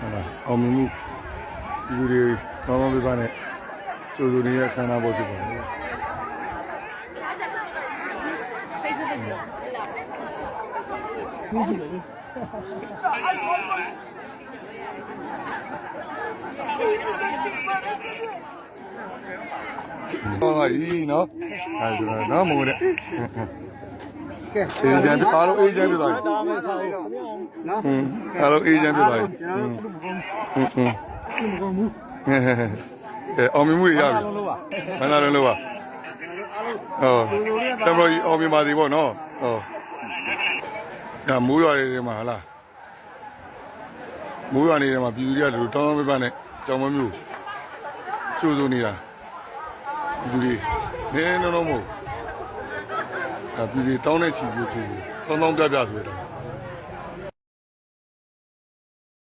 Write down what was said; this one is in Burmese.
ဟုတ်လားအောင်မြင်မှုဒီလူတွေကောင်းကောင်းပြပနဲ့ကျိုးကျိုးနေတဲ့ခန္ဓာပေါ်ဖြစ်ပါလေဟောဟီနော်အဲဒီနော်မငုံနဲ့ကဲအေဂျင့်အားလုံးအေဂျင့်ပြသွားပြီဒါမှဆောက်တော့ နော်ဟင်းအားလုံးအေဂျင့်ပြသွားပြီကျွန်တော်တို့ဟင်းဟင်းမကောင်းဘူးအဲအောင်မြင်မှုတွေရပြီလုံးလို့ပါမန္တလေးလို့ပါအားလုံးဟုတ်တမလို့အောင်မြင်ပါစေပေါ့နော်ဟုတ်ဒါမိုးရွာတွေမှာဟလားမိုးရွာနေတယ်မှာပြည်သူတွေကလူတောင်းတောင်းပပနဲ့ကြောင်မမျိုးကျိုးစိုးနေတာပြည်သူတွေနည်းနည်းတော့မဟုတ်အဲပြည်သူတောင်းတဲ့ချီပြို့ကျိုးတောင်းတောင်းပြပြဆိုရတာ